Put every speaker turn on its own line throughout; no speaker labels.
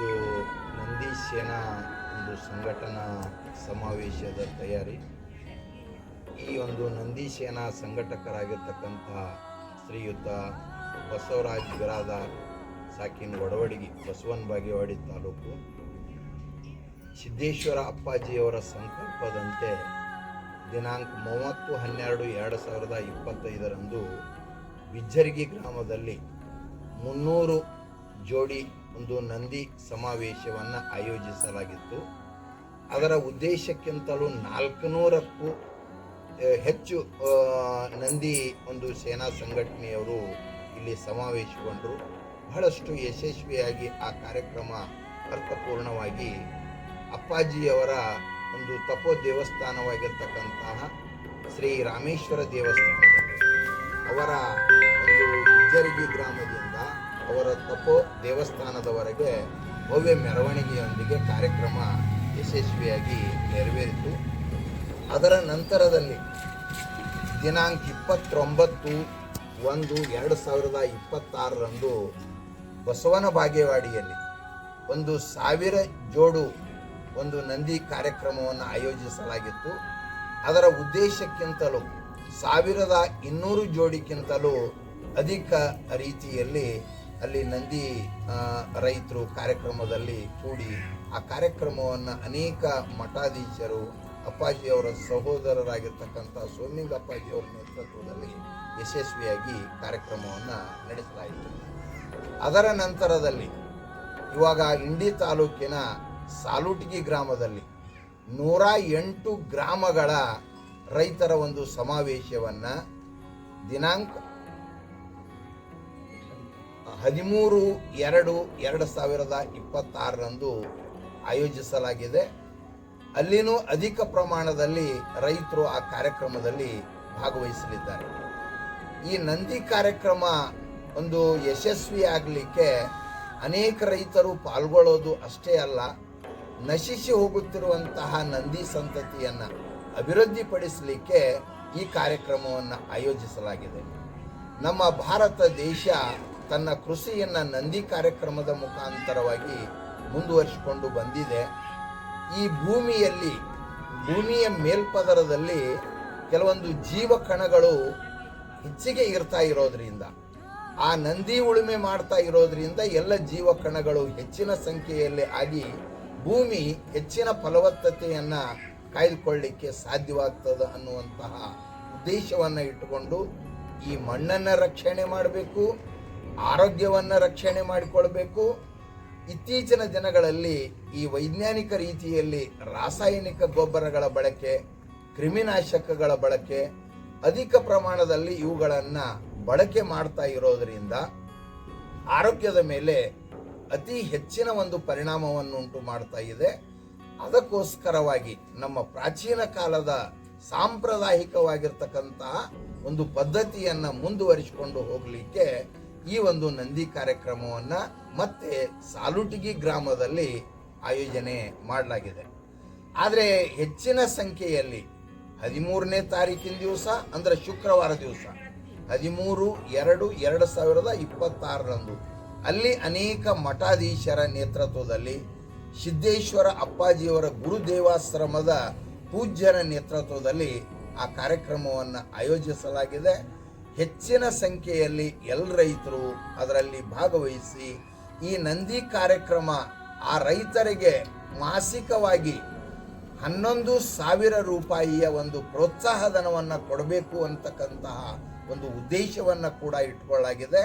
ಇದು ನಂದಿ ಸೇನಾ ಒಂದು ಸಂಘಟನಾ ಸಮಾವೇಶದ ತಯಾರಿ. ಈ ಒಂದು ನಂದಿ ಸೇನಾ ಸಂಘಟಕರಾಗಿರ್ತಕ್ಕಂಥ ಶ್ರೀಯುತ ಬಸವರಾಜ್ ಬಿರಾದಾರ್ ಸಾಕಿನ ಒಡವಡಿಗಿ ಬಸವನ ಬಾಗೇವಾಡಿ ತಾಲೂಕು. ಸಿದ್ದೇಶ್ವರ ಅಪ್ಪಾಜಿಯವರ ಸಂಕಲ್ಪದಂತೆ ದಿನಾಂಕ ಮೂವತ್ತು ಹನ್ನೆರಡು ಎರಡು ಸಾವಿರದ ಇಪ್ಪತ್ತೈದರಂದು ಬಿಜ್ಜರ್ಗಿ ಗ್ರಾಮದಲ್ಲಿ ಮುನ್ನೂರು ಜೋಡಿ ಒಂದು ನಂದಿ ಸಮಾವೇಶವನ್ನು ಆಯೋಜಿಸಲಾಗಿತ್ತು. ಅದರ ಉದ್ದೇಶಕ್ಕಿಂತಲೂ ನಾಲ್ಕುನೂರಕ್ಕೂ ಹೆಚ್ಚು ನಂದಿ ಒಂದು ಸೇನಾ ಸಂಘಟನೆಯವರು ಇಲ್ಲಿ ಸಮಾವೇಶಗೊಂಡರು. ಬಹಳಷ್ಟು ಯಶಸ್ವಿಯಾಗಿ ಆ ಕಾರ್ಯಕ್ರಮ ಅರ್ಥಪೂರ್ಣವಾಗಿ ಅಪ್ಪಾಜಿಯವರ ಒಂದು ತಪೋ ದೇವಸ್ಥಾನವಾಗಿರ್ತಕ್ಕಂತಹ ಶ್ರೀ ರಾಮೇಶ್ವರ ದೇವಸ್ಥಾನ ಅವರ ಒಂದು ಜರ್ಗಿ ಗ್ರಾಮದಿಂದ ಅವರ ತಪೋ ದೇವಸ್ಥಾನದವರೆಗೆ ಭವ್ಯ ಮೆರವಣಿಗೆಯೊಂದಿಗೆ ಕಾರ್ಯಕ್ರಮ ಯಶಸ್ವಿಯಾಗಿ ನೆರವೇರಿತು. ಅದರ ನಂತರದಲ್ಲಿ ದಿನಾಂಕ ಇಪ್ಪತ್ತೊಂಬತ್ತು ಒಂದು ಎರಡು ಸಾವಿರದ ಇಪ್ಪತ್ತಾರರಂದು ಬಸವನ ಬಾಗೇವಾಡಿಯಲ್ಲಿ ಒಂದು ಸಾವಿರ ಜೋಡು ಒಂದು ನಂದಿ ಕಾರ್ಯಕ್ರಮವನ್ನು ಆಯೋಜಿಸಲಾಗಿತ್ತು. ಅದರ ಉದ್ದೇಶಕ್ಕಿಂತಲೂ ಸಾವಿರದ ಇನ್ನೂರು ಜೋಡಿಗಿಂತಲೂ ಅಧಿಕ ರೀತಿಯಲ್ಲಿ ಅಲ್ಲಿ ನಂದಿ ರೈತರು ಕಾರ್ಯಕ್ರಮದಲ್ಲಿ ಕೂಡಿ ಆ ಕಾರ್ಯಕ್ರಮವನ್ನು ಅನೇಕ ಮಠಾಧೀಶರು, ಅಪ್ಪಾಜಿಯವರ ಸಹೋದರರಾಗಿರ್ತಕ್ಕಂಥ ಸೋಮಿಂಗ ಅಪ್ಪಾಜಿಯವರ ನೇತೃತ್ವದಲ್ಲಿ ಯಶಸ್ವಿಯಾಗಿ ಕಾರ್ಯಕ್ರಮವನ್ನು ನಡೆಸಲಾಯಿತು. ಅದರ ನಂತರದಲ್ಲಿ ಇವಾಗ ಇಂಡಿ ತಾಲೂಕಿನ ಸಾಲುಟಿಗಿ ಗ್ರಾಮದಲ್ಲಿ ನೂರ ಎಂಟು ಗ್ರಾಮಗಳ ರೈತರ ಒಂದು ಸಮಾವೇಶವನ್ನು ದಿನಾಂಕ ಹದಿಮೂರು, ಎರಡು ಎರಡು ಸಾವಿರದ ಇಪ್ಪತ್ತಾರರಂದು ಆಯೋಜಿಸಲಾಗಿದೆ. ಅಲ್ಲಿನೂ ಅಧಿಕ ಪ್ರಮಾಣದಲ್ಲಿ ರೈತರು ಆ ಕಾರ್ಯಕ್ರಮದಲ್ಲಿ ಭಾಗವಹಿಸಲಿದ್ದಾರೆ. ಈ ನಂದಿ ಕಾರ್ಯಕ್ರಮ ಒಂದು ಯಶಸ್ವಿ ಆಗಲಿಕ್ಕೆ ಅನೇಕ ರೈತರು ಪಾಲ್ಗೊಳ್ಳೋದು ಅಷ್ಟೇ ಅಲ್ಲ, ನಶಿಸಿ ಹೋಗುತ್ತಿರುವಂತಹ ನಂದಿ ಸಂತತಿಯನ್ನು ಅಭಿವೃದ್ಧಿಪಡಿಸಲಿಕ್ಕೆ ಈ ಕಾರ್ಯಕ್ರಮವನ್ನು ಆಯೋಜಿಸಲಾಗಿದೆ. ನಮ್ಮ ಭಾರತ ದೇಶ ತನ್ನ ಕೃಷಿಯನ್ನು ನಂದಿ ಕಾರ್ಯಕ್ರಮದ ಮುಖಾಂತರವಾಗಿ ಮುಂದುವರಿಸಿಕೊಂಡು ಬಂದಿದೆ. ಈ ಭೂಮಿಯಲ್ಲಿ, ಭೂಮಿಯ ಮೇಲ್ಪದರದಲ್ಲಿ ಕೆಲವೊಂದು ಜೀವ ಕಣಗಳು ಹೆಚ್ಚಿಗೆ ಇರ್ತಾ ಇರೋದ್ರಿಂದ, ಆ ನಂದಿ ಉಳುಮೆ ಮಾಡ್ತಾ ಇರೋದ್ರಿಂದ ಎಲ್ಲ ಜೀವ ಕಣಗಳು ಹೆಚ್ಚಿನ ಸಂಖ್ಯೆಯಲ್ಲಿ ಆಗಿ ಭೂಮಿ ಹೆಚ್ಚಿನ ಫಲವತ್ತತೆಯನ್ನು ಕಾಯ್ದುಕೊಳ್ಳಿಕ್ಕೆ ಸಾಧ್ಯವಾಗ್ತದೆ ಅನ್ನುವಂತಹ ಉದ್ದೇಶವನ್ನು ಇಟ್ಟುಕೊಂಡು ಈ ಮಣ್ಣನ್ನು ರಕ್ಷಣೆ ಮಾಡಬೇಕು. ಆರೋಗ್ಯವನ್ನು ರಕ್ಷಣೆ ಮಾಡಿಕೊಳ್ಬೇಕು. ಇತ್ತೀಚಿನ ದಿನಗಳಲ್ಲಿ ಈ ವೈಜ್ಞಾನಿಕ ರೀತಿಯಲ್ಲಿ ರಾಸಾಯನಿಕ ಗೊಬ್ಬರಗಳ ಬಳಕೆ, ಕ್ರಿಮಿನಾಶಕಗಳ ಬಳಕೆ, ಅಧಿಕ ಪ್ರಮಾಣದಲ್ಲಿ ಇವುಗಳನ್ನು ಬಳಕೆ ಮಾಡ್ತಾ ಇರೋದರಿಂದ ಆರೋಗ್ಯದ ಮೇಲೆ ಅತಿ ಹೆಚ್ಚಿನ ಒಂದು ಪರಿಣಾಮವನ್ನು ಉಂಟು ಮಾಡ್ತಾ ಇದೆ. ಅದಕ್ಕೋಸ್ಕರವಾಗಿ ನಮ್ಮ ಪ್ರಾಚೀನ ಕಾಲದ ಸಾಂಪ್ರದಾಯಿಕವಾಗಿರ್ತಕ್ಕಂತಹ ಒಂದು ಪದ್ಧತಿಯನ್ನ ಮುಂದುವರಿಸಿಕೊಂಡು ಹೋಗಲಿಕ್ಕೆ ಈ ಒಂದು ನಂದಿ ಕಾರ್ಯಕ್ರಮವನ್ನು ಮತ್ತೆ ಸಾಲುಟಿಗಿ ಗ್ರಾಮದಲ್ಲಿ ಆಯೋಜನೆ ಮಾಡಲಾಗಿದೆ. ಆದರೆ ಹೆಚ್ಚಿನ ಸಂಖ್ಯೆಯಲ್ಲಿ ಹದಿಮೂರನೇ ತಾರೀಕಿನ ದಿವಸ ಅಂದ್ರೆ ಶುಕ್ರವಾರ ದಿವಸ, ಹದಿಮೂರು ಎರಡು ಎರಡು ಸಾವಿರದ ಇಪ್ಪತ್ತಾರರಂದು ಅಲ್ಲಿ ಅನೇಕ ಮಠಾಧೀಶರ ನೇತೃತ್ವದಲ್ಲಿ ಸಿದ್ದೇಶ್ವರ ಅಪ್ಪಾಜಿಯವರ ಗುರುದೇವಾಶ್ರಮದ ಪೂಜ್ಯರ ನೇತೃತ್ವದಲ್ಲಿ ಆ ಕಾರ್ಯಕ್ರಮವನ್ನು ಆಯೋಜಿಸಲಾಗಿದೆ. ಹೆಚ್ಚಿನ ಸಂಖ್ಯೆಯಲ್ಲಿ ಎಲ್ಲ ರೈತರು ಅದರಲ್ಲಿ ಭಾಗವಹಿಸಿ ಈ ನಂದಿ ಕಾರ್ಯಕ್ರಮ ಆ ರೈತರಿಗೆ ಮಾಸಿಕವಾಗಿ ಹನ್ನೊಂದು ಸಾವಿರ ರೂಪಾಯಿಯ ಒಂದು ಪ್ರೋತ್ಸಾಹ ಧನವನ್ನು ಕೊಡಬೇಕು ಅಂತಕ್ಕಂತಹ ಒಂದು ಉದ್ದೇಶವನ್ನು ಕೂಡ ಇಟ್ಕೊಳ್ಳಲಾಗಿದೆ.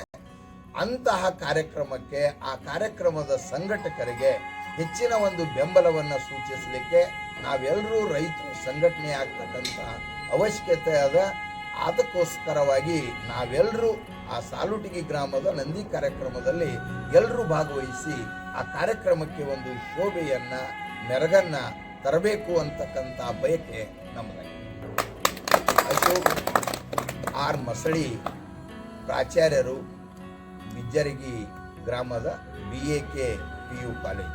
ಅಂತಹ ಕಾರ್ಯಕ್ರಮಕ್ಕೆ ಆ ಕಾರ್ಯಕ್ರಮದ ಸಂಘಟಕರಿಗೆ ಹೆಚ್ಚಿನ ಒಂದು ಬೆಂಬಲವನ್ನು ಸೂಚಿಸಲಿಕ್ಕೆ ನಾವೆಲ್ಲರೂ ರೈತರು ಸಂಘಟನೆ ಆಗ್ತಕ್ಕಂತಹ ಅವಶ್ಯಕತೆ ಅದ. ಅದಕ್ಕೋಸ್ಕರವಾಗಿ ನಾವೆಲ್ಲರೂ ಆ ಸಾಲುಟಿಗಿ ಗ್ರಾಮದ ನಂದಿ ಕಾರ್ಯಕ್ರಮದಲ್ಲಿ ಎಲ್ಲರೂ ಭಾಗವಹಿಸಿ ಆ ಕಾರ್ಯಕ್ರಮಕ್ಕೆ ಒಂದು ಶೋಭೆಯನ್ನ, ಮೆರಗನ್ನ ತರಬೇಕು ಅಂತಕ್ಕಂಥ ಬಯಕೆ ನಮ್ಮದಾಗಿದೆ ಅಶೋಕ್ ಆರ್ ಮಸಳಿ ಪ್ರಾಚಾರ್ಯರು ಬಿಜ್ಜರಗಿ ಗ್ರಾಮದ B A K P U college